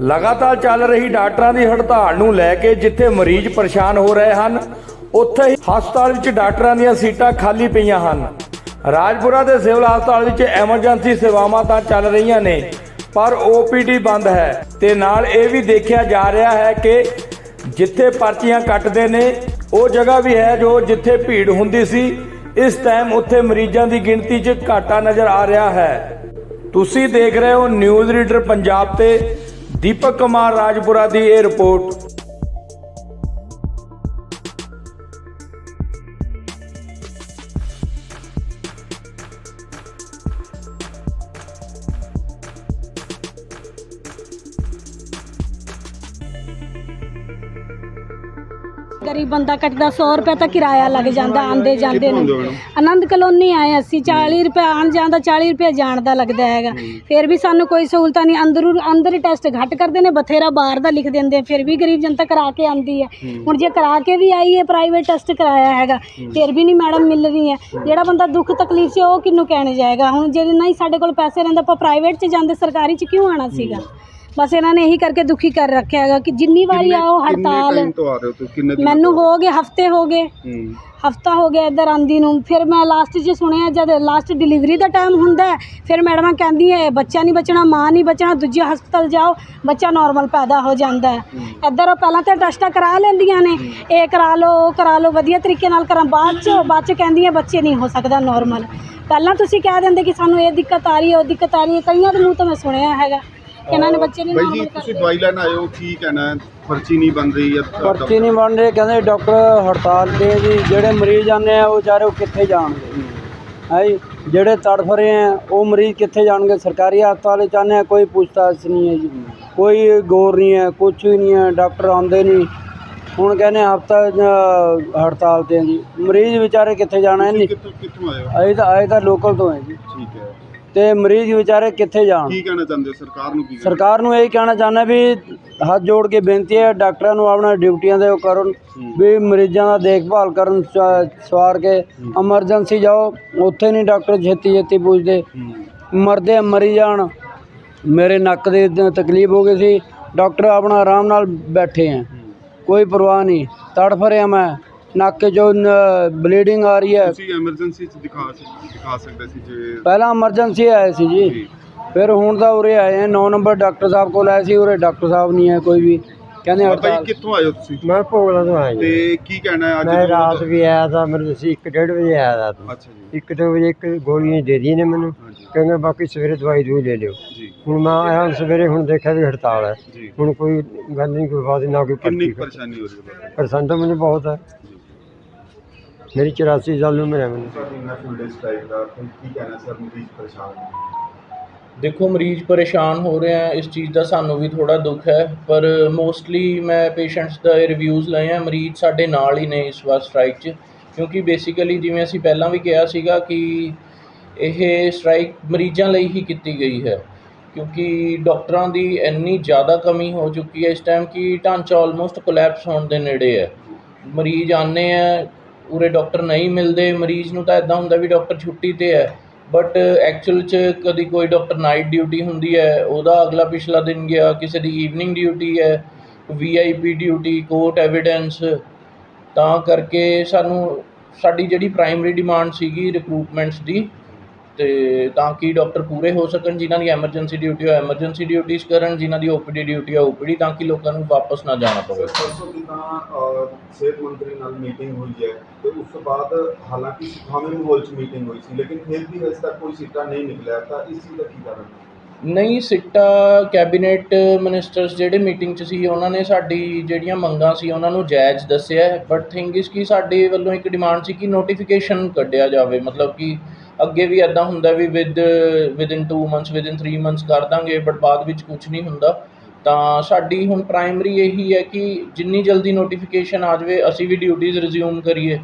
ਲਗਾਤਾਰ ਚੱਲ ਰਹੀ ਡਾਕਟਰਾਂ ਦੀ ਹੜਤਾਲ ਨੂੰ ਲੈ ਕੇ ਜਿੱਥੇ ਮਰੀਜ਼ ਪਰੇਸ਼ਾਨ ਹੋ ਰਹੇ ਹਨ, ਉੱਥੇ ਹੀ ਹਸਪਤਾਲ ਵਿੱਚ ਡਾਕਟਰਾਂ ਦੀਆਂ ਸੀਟਾਂ ਖਾਲੀ ਪਈਆਂ ਹਨ। ਰਾਜਪੁਰਾ ਦੇ ਸਿਵਲ ਹਸਪਤਾਲ ਵਿੱਚ ਐਮਰਜੈਂਸੀ ਸੇਵਾਵਾਂ ਤਾਂ ਚੱਲ ਰਹੀਆਂ ਨੇ, ਪਰ ਓਪੀਡੀ ਬੰਦ ਹੈ ਤੇ ਨਾਲ ਇਹ ਵੀ ਦੇਖਿਆ ਜਾ ਰਿਹਾ ਹੈ ਕਿ ਜਿੱਥੇ ਪਰਚੀਆਂ ਕੱਟਦੇ ਨੇ, ਉਹ ਜਗ੍ਹਾ ਵੀ ਹੈ ਜੋ ਜਿੱਥੇ ਭੀੜ ਹੁੰਦੀ ਸੀ ਇਸ ਟਾਈਮ ਉੱਥੇ ਮਰੀਜ਼ਾਂ ਦੀ ਗਿਣਤੀ 'ਚ ਘਾਟਾ ਨਜ਼ਰ ਆ ਰਿਹਾ ਹੈ। ਤੁਸੀਂ ਦੇਖ ਰਹੇ ਹੋ ਨਿਊਜ਼ ਰੀਡਰ ਪੰਜਾਬ ਤੇ ਦੀਪਕ ਕੁਮਾਰ ਰਾਜਪੁਰਾ ਦੀ ਇਹ ਰਿਪੋਰਟ ਗਰੀਬ ਬੰਦਾ ਕੱਟਦਾ 100 ਰੁਪਏ ਤਾਂ ਕਿਰਾਇਆ ਲੱਗ ਜਾਂਦਾ ਆਂਦੇ ਜਾਂਦੇ ਨੂੰ। ਆਨੰਦ ਕਲੋਨੀ ਆਏ ਅਸੀਂ 40 ਰੁਪਏ ਆਣ ਜਾਣ ਦਾ 40 ਰੁਪਏ ਜਾਣ ਦਾ ਲੱਗਦਾ ਹੈਗਾ। ਫਿਰ ਵੀ ਸਾਨੂੰ ਕੋਈ ਸਹੂਲਤਾਂ ਨਹੀਂ ਅੰਦਰੋਂ ਅੰਦਰ ਹੀ ਟੈਸਟ ਘੱਟ ਕਰਦੇ ਨੇ ਬਥੇਰਾ ਬਾਹਰ ਦਾ ਲਿਖ ਦਿੰਦੇ ਫਿਰ ਵੀ ਗਰੀਬ ਜਨਤਾ ਕਰਾ ਕੇ ਆਂਦੀ ਹੈ। ਹੁਣ ਜੇ ਕਰਾ ਕੇ ਵੀ ਆਈ ਹੈ ਪ੍ਰਾਈਵੇਟ ਟੈਸਟ ਕਰਾਇਆ ਹੈਗਾ ਫਿਰ ਵੀ ਨਹੀਂ ਮੈਡਮ ਮਿਲ ਰਹੀ ਹੈ। ਜਿਹੜਾ ਬੰਦਾ ਦੁੱਖ ਤਕਲੀਫ ਸੀ ਉਹ ਕਿਹਨੂੰ ਕਹਿਣ ਜਾਏਗਾ? ਹੁਣ ਜੇ ਨਹੀਂ ਸਾਡੇ ਕੋਲ ਪੈਸੇ ਰਹਿੰਦੇ ਆਪਾਂ ਪ੍ਰਾਈਵੇਟ 'ਚ ਜਾਂਦੇ ਸਰਕਾਰੀ 'ਚ ਕਿਉਂ ਆਣਾ ਸੀਗਾ? ਬਸ ਇਹਨਾਂ ਨੇ ਇਹੀ ਕਰਕੇ ਦੁਖੀ ਕਰ ਰੱਖਿਆ ਹੈਗਾ ਕਿ ਜਿੰਨੀ ਵਾਰੀ ਆਓ ਹੜਤਾਲ ਟਾਈਮ ਤੋਂ ਆ ਰਹੇ ਹੋ ਤੁਸੀਂ? ਕਿੰਨੇ ਦਿਨ ਮੈਨੂੰ ਹੋ ਗਏ ਹਫ਼ਤੇ ਹੋ ਗਏ। ਹੂੰ। ਹਫਤਾ ਹੋ ਗਿਆ ਇੱਧਰ ਆਂਦੀ ਨੂੰ। ਫਿਰ ਮੈਂ ਲਾਸਟ 'ਚ ਸੁਣਿਆ ਜਦ ਲਾਸਟ ਡਿਲੀਵਰੀ ਦਾ ਟਾਈਮ ਹੁੰਦਾ ਹੈ, ਫਿਰ ਮੈਡਮਾਂ ਕਹਿੰਦੀ ਹੈ ਬੱਚਾ ਨਹੀਂ ਬਚਣਾ ਮਾਂ ਨਹੀਂ ਬਚਣਾ ਦੂਜੇ ਹਸਪਤਾਲ ਜਾਓ ਬੱਚਾ ਨਾਰਮਲ ਪੈਦਾ ਹੋ ਜਾਂਦਾ ਹੈ। ਇੱਧਰ ਉਹ ਪਹਿਲਾਂ ਤਾਂ ਟੈਸਟਾਂ ਕਰਾ ਲੈਂਦੀਆਂ ਨੇ। ਇਹ ਕਰਾ ਲਓ ਉਹ ਕਰਾ ਲਓ ਵਧੀਆ ਤਰੀਕੇ ਨਾਲ ਕਰਾਂ। ਬਾਅਦ 'ਚ ਬਾਅਦ 'ਚ ਕਹਿੰਦੀਆਂ ਬੱਚੇ ਨਹੀਂ ਹੋ ਸਕਦਾ ਨਾਰਮਲ ਪਹਿਲਾਂ ਤੁਸੀਂ ਕਹਿ ਦਿੰਦੇ ਕਿ ਸਾਨੂੰ ਇਹ ਦਿੱਕਤ ਆ ਰਹੀ ਹੈ ਉਹ ਦਿੱਕਤ ਆ ਰਹੀ ਹੈ। ਕਈਆਂ ਦੇ ਮੂੰਹ ਤੋਂ ਮੈਂ ਸੁਣਿਆ ਹੈਗਾ। ਕਿ ਇਹਨਾਂ ਨੇ ਬੱਚੇ ਨਹੀਂ ਬਾਈ ਜੀ ਨਾਰਮਲ ਤੁਸੀਂ ਕਰਦੇ। ਦਵਾਈ ਲੈਣ ਆਏ ਹੋ ਕੀ ਕਹਿਣਾ ਹੈ? ਪਰਚੀ ਨਹੀਂ ਬਣ ਰਹੀ ਹੈ ਪਰਚੀ ਨਹੀਂ ਬਣ ਰਹੀ ਕਹਿੰਦੇ ਡਾਕਟਰ ਹੜਤਾਲ ਤੇ ਹੈ ਜੀ ਜਿਹੜੇ ਮਰੀਜ਼ ਆਉਂਦੇ ਆ ਉਹ ਵਿਚਾਰੇ ਉਹ ਕਿੱਥੇ ਜਾਣਗੇ? ਹੈ ਜੀ ਜਿਹੜੇ ਤੜਫ ਰਹੇ ਆ ਉਹ ਮਰੀਜ਼ ਕਿੱਥੇ ਜਾਣਗੇ? ਸਰਕਾਰੀ ਹਸਪਤਾਲ ਚ ਆ ਕੋਈ ਪੁੱਛਤਾਛ ਨਹੀਂ ਹੈ ਜੀ। ਕੋਈ ਗੌਰ ਨਹੀਂ ਹੈ ਕੁਝ ਵੀ ਨਹੀਂ ਹੈ ਡਾਕਟਰ ਆਉਂਦੇ ਨਹੀਂ। ਹੁਣ ਕਹਿੰਦੇ ਹਫਤਾ ਹੜਤਾਲ ਤੇ ਹੈ ਜੀ। ਮਰੀਜ਼ ਵਿਚਾਰੇ ਕਿੱਥੇ ਜਾਣਾ ਹੈ? ਤੁਸੀਂ ਨਹੀਂ। ਕਿੱਥੋਂ ਕਿੱਥੋਂ ਆਏ ਹੋ? ਅਸੀਂ ਤਾਂ ਆਏ ਤਾਂ ਲੋਕਲ ਤੋਂ ਹੈ ਜੀ। ਠੀਕ ਹੈ। ਤੇ ਮਰੀਜ਼ ਵਿਚਾਰੇ ਕਿੱਥੇ ਜਾਣ? ਕੀ ਕਹਿਣਾ ਚਾਹੁੰਦੇ ਹੋ? ਸਰਕਾਰ ਨੂੰ ਕੀ ਕਹਿਣਾ? ਸਰਕਾਰ ਨੂੰ ਇਹ ਕਹਿਣਾ ਚਾਹੁੰਦਾ ਵੀ ਹੱਥ ਜੋੜ ਕੇ ਬੇਨਤੀ ਹੈ ਡਾਕਟਰਾਂ ਨੂੰ ਆਪਣਾ ਡਿਊਟੀਆਂ ਦੇ ਉਹ ਕਰਨ ਵੀ ਮਰੀਜ਼ਾਂ ਦਾ ਦੇਖਭਾਲ ਕਰਨ ਸਵਾ- ਸਵਾਰ ਕੇ ਐਮਰਜੈਂਸੀ ਜਾਓ ਉੱਥੇ ਨਹੀਂ ਡਾਕਟਰ ਛੇਤੀ ਛੇਤੀ ਪੁੱਛਦੇ ਹੂੰ। ਮਰਦੇ ਮਰੀ ਜਾਣ ਮੇਰੇ ਨੱਕ ਦੇ ਦ- ਤਕਲੀਫ ਹੋ ਗਈ ਸੀ ਡਾਕਟਰ ਆਪਣਾ ਆਰਾਮ ਨਾਲ ਬੈਠੇ ਹੈ। ਕੋਈ ਪਰਵਾਹ ਨਹੀਂ ਤੜਫ ਰਿਹਾ ਮੈਂ। ਨੱਕ 'ਚੋਂ ਬਲੀਡਿੰਗ ਆ ਰਹੀ ਹੈ। ਤੁਸੀਂ ਐਮਰਜੈਂਸੀ ਚ ਦਿਖਾ ਸਕ- ਦਿਖਾ ਸਕਦੇ ਸੀ ਜੇ ਪਹਿਲਾਂ ਐਮਰਜੈਂਸੀ ਆਏ ਸੀ ਜੀ। ਜੀ। ਫਿਰ ਹੁਣ ਤਾਂ ਉਰੇ ਆਏ ਆ 9 ਨੰਬਰ ਡਾਕਟਰ ਸਾਹਿਬ ਕੋਲ ਆਏ ਸੀ ਉਰੇ ਡਾਕਟਰ ਸਾਹਿਬ ਨਹੀਂ ਹੈ ਕੋਈ ਵੀ। ਕਹਿੰਦੇ ਬਾਈ ਹੜਤਾਲ ਕਿੱਥੋਂ ਆਏ ਹੋ ਤੁਸੀਂ? ਮੈਂ ਭੋਗਲਾ ਤੋਂ ਆਇਆ ਜੀ। ਤੇ ਕੀ ਕਹਿਣਾ ਹੈ ਅੱਜ ਮੈਂ ਰਾਤ ਵੀ ਆਇਆ ਤਾਂ ਮੇਰੇ ਸੀ 1:30 ਵਜੇ ਆਇਆ ਤਾਂ ਅੱਛਾ ਜੀ। 1 ਵਜੇ ਇੱਕ ਗੋਲੀਆਂ ਦੇ ਦੀਆਂ ਨੇ ਮੈਨੂੰ। ਹਾਂਜੀ। ਕਹਿੰਦੇ ਬਾਕੀ ਸਵੇਰੇ ਦਵਾਈ ਦੂਈ ਲੈ ਲਿਓ। ਜੀ। ਹੁਣ ਮੈਂ ਆਇਆ ਸਵੇਰੇ ਹੁਣ ਦੇਖਿਆ ਵੀ ਹੜਤਾਲ ਹੈ। ਜੀ। ਹੁਣ ਕੋਈ ਗੱਲ ਨਹੀਂ ਕੋਈ ਬਾਤ ਨਹੀਂ, ਨਾ ਕੋਈ ਕਿੰਨੀ ਪਰਚੀ ਪਰੇਸ਼ਾਨੀ ਹੋ ਰਹੀ ਹੈ ਪਰੇਸ਼ਾਨ ਤਾਂ ਮੈਨੂੰ ਬਹੁਤ ਹੈ। ਮੇਰੀ 84 ਸਾਲ ਉਮਰ ਹੈ ਮੈਨੂੰ। ਤੁਹਾਡੀ ਨੈਸ਼ਨਲ ਡੇ ਸਟ੍ਰਾਈਕ ਦਾ ਕੀ ਕਹਿਣਾ ਸਰ ਮਰੀਜ਼ ਪਰੇਸ਼ਾਨ ਦੇਖੋ ਮਰੀਜ਼ ਪਰੇਸ਼ਾਨ ਹੋ ਰਹੇ ਆ ਇਸ ਚੀਜ਼ ਦਾ ਸਾਨੂੰ ਵੀ ਥੋੜਾ ਦੁੱਖ ਹੈ ਪਰ ਮੋਸਟਲੀ ਮੈਂ ਪੇਸ਼ੈਂਟਸ ਦਾ ਰਿਵਿਊਜ਼ ਲਏ ਆ ਮਰੀਜ਼ ਸਾਡੇ ਨਾਲ ਹੀ ਨੇ ਇਸ ਵਾਰ ਸਟ੍ਰਾਈਕ 'ਚ ਕਿਉਂਕਿ ਬੇਸਿਕਲੀ ਜਿਵੇਂ ਅਸੀਂ ਪਹਿਲਾਂ ਵੀ ਕਿਹਾ ਸੀਗਾ ਕਿ ਇਹ ਸਟ੍ਰਾਈਕ ਮਰੀਜ਼ਾਂ ਲਈ ਹੀ ਕੀਤੀ ਗਈ ਹੈ ਕਿਉਂਕਿ ਡਾਕਟਰਾਂ ਦੀ ਇੰਨੀ ਜ਼ਿਆਦਾ ਕਮੀ ਹੋ ਚੁੱਕੀ ਹੈ ਇਸ ਟਾਈਮ ਕਿ ਢਾਂਚਾ ਆਲਮੋਸਟ ਕੋਲੈਪਸ ਹੋਣ ਦੇ ਨੇੜੇ ਹੈ। ਮਰੀਜ਼ ਆਉਂਦੇ ਆ ਉਰੇ ਡਾਕਟਰ ਨਹੀਂ ਮਿਲਦੇ, ਮਰੀਜ਼ ਨੂੰ ਤਾਂ ਇੱਦਾਂ ਹੁੰਦਾ ਵੀ ਡਾਕਟਰ ਛੁੱਟੀ ਤੇ ਹੈ। ਬਟ ਐਕਚੁਅਲ 'ਚ ਕਦੀ ਕੋਈ ਡਾਕਟਰ ਨਾਈਟ ਡਿਊਟੀ ਹੁੰਦੀ ਹੈ, ਉਹਦਾ ਅਗਲਾ ਪਿਛਲਾ ਦਿਨ ਗਿਆ, ਕਿਸੇ ਦੀ ਈਵਨਿੰਗ ਡਿਊਟੀ ਹੈ V I P duty court evidence ਤਾਂ ਕਰਕੇ ਸਾਨੂੰ ਸਾਡੀ ਜਿਹੜੀ ਪ੍ਰਾਇਮਰੀ ਡਿਮਾਂਡ ਸੀਗੀ ਰਿਕਰੂਟਮੈਂਟਸ ਦੀ ਅਤੇ ਤਾਂ ਕਿ ਡਾਕਟਰ ਪੂਰੇ ਹੋ ਸਕਣ, ਜਿਨ੍ਹਾਂ ਦੀ ਐਮਰਜੈਂਸੀ ਡਿਊਟੀ ਹੈ ਐਮਰਜੈਂਸੀ ਡਿਊਟੀਜ਼ ਕਰਨ, ਜਿਨ੍ਹਾਂ ਦੀ ਓਪੀਡੀ ਡਿਊਟੀ ਹੈ ਓਪੀਡੀ ਤਾਂ ਕਿ ਲੋਕਾਂ ਨੂੰ ਵਾਪਸ ਨਾ ਜਾਣਾ ਪਵੇ। ਪਰਸੋਂ ਦੀ ਤਾਂ ਸਿਹਤ ਮੰਤਰੀ ਨਾਲ ਮੀਟਿੰਗ ਹੋਈ ਹੈ ਤੇ ਉਸ ਤੋਂ ਬਾਅਦ ਹਾਲਾਂਕਿ ਸੁਖਾਵੇਂ ਮਾਹੌਲ 'ਚ ਮੀਟਿੰਗ ਹੋਈ ਸੀ, ਲੇਕਿਨ ਫਿਰ ਵੀ ਅਜੇ ਤੱਕ ਕੋਈ ਸਿੱਟਾ ਨਹੀਂ ਨਿਕਲਿਆ, ਤਾਂ ਇਸ ਚੀਜ਼ ਦਾ ਕੀ ਕਾਰਨ ਹੈ? ਨਹੀਂ, ਸਿੱਟਾ ਕੈਬਨਿਟ ਮਨਿਸਟਰਸ ਜਿਹੜੇ ਮੀਟਿੰਗ 'ਚ ਸੀ, ਉਹਨਾਂ ਨੇ ਸਾਡੀ ਜਿਹੜੀਆਂ ਮੰਗਾਂ ਸੀ, ਉਹਨਾਂ ਨੂੰ ਜਾਇਜ਼ ਦੱਸਿਆ ਬਟ ਥਿੰਗ ਇਸ ਕਿ ਸਾਡੇ ਵੱਲੋਂ ਇੱਕ ਡਿਮਾਂਡ ਸੀ ਕਿ ਨੋਟੀਫਿਕੇਸ਼ਨ ਕੱਢਿਆ ਜਾਵੇ। ਮਤਲਬ ਕਿ ਅੱਗੇ ਵੀ ਐਦਾਂ ਹੁੰਦਾ ਵੀ with within 2 months within 3 months ਕਰ ਦਾਂਗੇ ਬਟ ਬਾਅਦ ਵਿੱਚ ਕੁਝ ਨਹੀਂ ਹੁੰਦਾ। ਤਾਂ ਸਾਡੀ ਹੁਣ ਪ੍ਰਾਇਮਰੀ ਇਹੀ ਹੈ ਕਿ ਜਿੰਨੀ ਜਲਦੀ ਨੋਟੀਫਿਕੇਸ਼ਨ ਆ ਜਾਵੇ, ਅਸੀਂ ਵੀ ਡਿਊਟੀਆਂ ਰਿਜ਼ਿਊਮ ਕਰੀਏ।